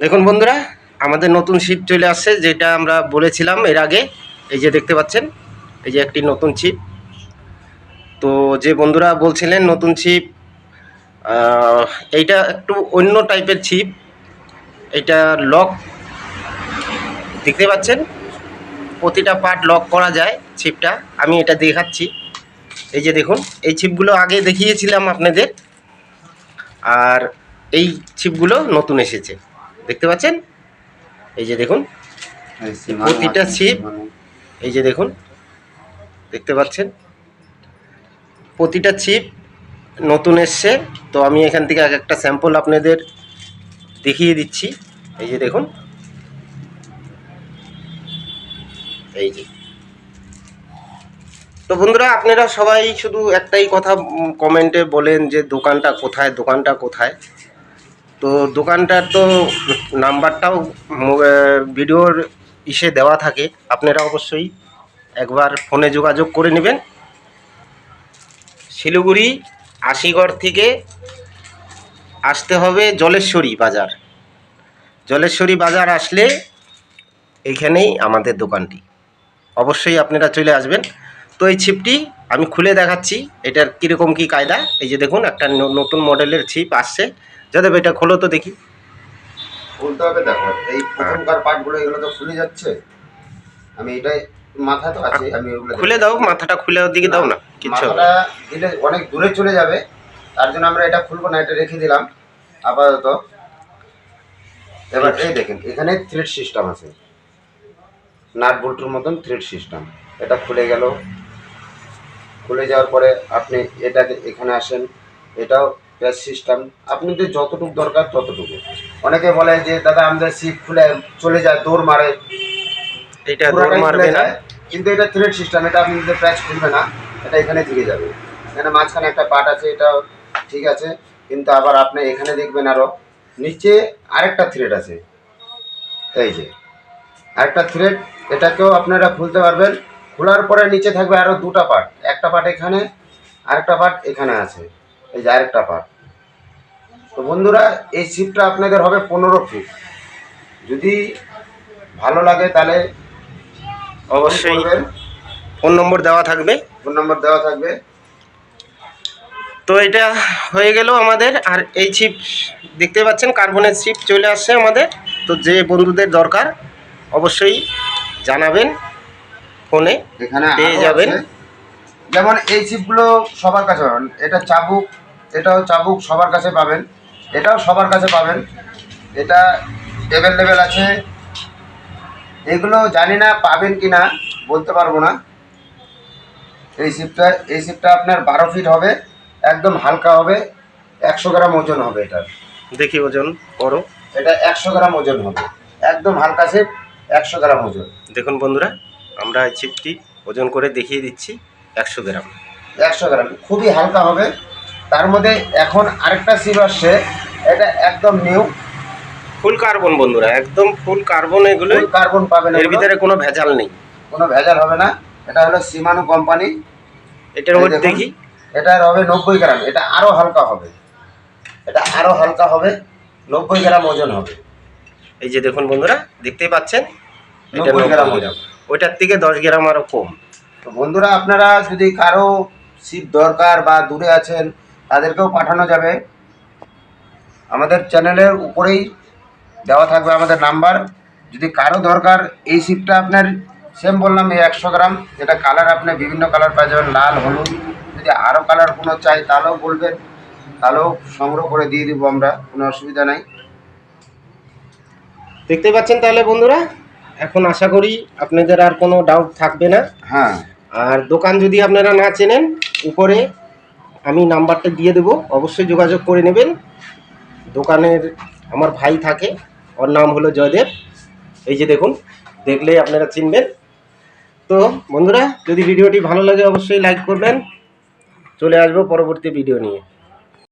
দেখুন বন্ধুরা, আমাদের নতুন শিপ চলে আসছে, যেটা আমরা বলেছিলাম এর আগে। এই যে দেখতে পাচ্ছেন, এই যে একটি নতুন ছিপ তো যে বন্ধুরা বলছিলেন নতুন ছিপ এইটা একটু অন্য টাইপের ছিপ এটা লক দেখতে পাচ্ছেন? প্রতিটা পার্ট লক করা যায় ছিপটা আমি এটা দেখাচ্ছি। এই যে দেখুন, এই ছিপগুলো আগে দেখিয়েছিলাম আপনাদের। আর এই ছিপগুলো নতুন এসেছে। দেখতে পাচ্ছেন? এই যে দেখুন প্রতিটা ছিপ এই যে দেখুন দেখতে পাচ্ছেন? প্রতিটা ছিপ নতুন এসছে তো আমি এখান থেকে এক একটা স্যাম্পল আপনাদের দেখিয়ে দিচ্ছি। এই যে দেখুন এই যে। তো বন্ধুরা আপনারা সবাই শুধু একটাই কথা কমেন্টে বলেন যে দোকানটা কোথায় দোকানটা কোথায়? তো দোকানটার তো নাম্বারটাও ভিডিওর ইসে দেওয়া থাকে। আপনারা অবশ্যই একবার ফোনে যোগাযোগ করে নেবেন। শিলিগুড়ি, আশিগড় থেকে আসতে হবে জলেশ্বরী বাজার। জলেশ্বরী বাজার আসলে এইখানেই আমাদের দোকানটি। অবশ্যই আপনারা চলে আসবেন। তো এই ছিপটি আমি খুলে দেখাচ্ছি এটার কীরকম কী কায়দা? এই যে দেখুন একটা নতুন মডেলের ছিপ আসছে। যাদের এটা খোলো তো দেখি। খুলতে হবে দেখো এই প্রথমকার পার্টগুলো এগুলো তো খুলে যাচ্ছে। আমি এটাই মাথা তো আছে আমি ওগুলো খুলে দাও মাথাটা খুলে দিকে দাও না। মাথাটা দিলে অনেক দূরে চলে যাবে তার জন্য আমরা এটা খুলবো না এটা রেখে দিলাম আপাতত। এবার এই দেখেন এখানে থ্রেড সিস্টেম আছে। নাট বল্টুর মতন থ্রেড সিস্টেম এটা খুলে গেল। খুলে যাওয়ার পরে আপনি এটাকে এখানে আসেন। এটাও প্যাচ সিস্টেম আপনাদের যতটুকু দরকার ততটুকু। অনেকে বলে যে দাদা আমাদের সিপ খুলে চলে যায় দৌড় মারে। এটা দৌড় মারবে না। কিন্তু এটা থ্রেড সিস্টেম এটা আপনি যদি প্যাচ খুলবে না। এটা এখানে থেকে যাবে। এখানে মাঝখানে একটা পার্ট আছে এটাও ঠিক আছে। কিন্তু আবার আপনি এখানে দেখবেন আরও। নিচে আরেকটা থ্রেড আছে। এই যে আরেকটা থ্রেড এটাকেও আপনারা খুলতে পারবেন। খোলার পরে নিচে থাকবে আরও দুটা পার্ট। একটা পার্ট এখানে আরেকটা পার্ট এখানে আছে। এই যে আরেকটা পার্ট। তো বন্ধুরা এই শিপটা আপনাদের হবে পনেরো ফিট যদি ভালো লাগে তাহলে অবশ্যই ফোন নম্বর দেওয়া থাকবে। ফোন নম্বর দেওয়া থাকবে। তো এটা হয়ে গেল আমাদের। আর এই চিপ দেখতে পাচ্ছেন কার্বনের চিপ চলে আসছে আমাদের। তো যে বন্ধুদের দরকার অবশ্যই জানাবেন। ফোনে পেয়ে যাবেন। যেমন এই চিপগুলো সবার কাছে পাবেন। এটা চাবুক এটাও চাবুক সবার কাছে পাবেন। এটাও সবার কাছে পাবেন। এটা অ্যাভেলেবেল আছে। এগুলো জানি না পাবেন কি না বলতে পারব না। এই শিপটা এই শিপটা আপনার বারো ফিট হবে একদম হালকা হবে একশো গ্রাম ওজন হবে এটার। দেখি ওজন করো। এটা একশো গ্রাম ওজন হবে। একদম হালকা শিপ একশো গ্রাম ওজন। দেখুন বন্ধুরা আমরা এই চিপটি ওজন করে দেখিয়ে দিচ্ছি একশো গ্রাম। একশো গ্রাম খুবই হালকা হবে। তার মধ্যে এখন আরেকটা সিপ আসছে এটা একদম নিউ। ফুল কার্বন বন্ধুরা একদম ফুল কার্বন এগুলো। কার্বন পাবেন এর ভিতরে কোনো ভেজাল নেই। কোনো ভেজাল হবে না। এটা হলো সীমানু কোম্পানি। এটার ওয়েট দেখুন। দেখি। এটার হবে নব্বই গ্রাম। এটা আরও হালকা হবে। এটা আরও হালকা হবে। নব্বই গ্রাম ওজন হবে। এই যে দেখুন বন্ধুরা দেখতেই পাচ্ছেন? এটা 90 গ্রাম ওজন। ওইটার থেকে দশ গ্রাম আরও কম। তো বন্ধুরা, আপনারা যদি কারও সিট দরকার বা দূরে আছেন, তাদেরকেও পাঠানো যাবে। আমাদের চ্যানেলের উপরেই দেওয়া থাকবে আমাদের নাম্বার। যদি কারও দরকার, এই সিপটা আপনার সেম বললাম, এই একশো গ্রাম এটা কালার আপনি বিভিন্ন কালার পাওয়া যাবেন লাল, হলুদ। যদি আরও কালার কোনো চাই, তাহলেও বলবেন, তাহলেও সংগ্রহ করে দিয়ে দিব আমরা, কোনো অসুবিধা নাই। দেখতে পাচ্ছেন তাহলে বন্ধুরা? এখন আশা করি আপনাদের আর কোনো ডাউট থাকবে না। হ্যাঁ। আর দোকান যদি আপনারা না চেনেন উপরে আমি নাম্বারটা দিয়ে দেবো। অবশ্যই যোগাযোগ করে নেবেন। দোকানের আমার ভাই থাকে ওর নাম হলো জয়দেব। এই যে দেখুন দেখলেই আপনারা চিনবেন। তো বন্ধুরা যদি ভিডিওটি ভালো লাগে অবশ্যই লাইক করবেন। চলে আসব পরবর্তী ভিডিও নিয়ে।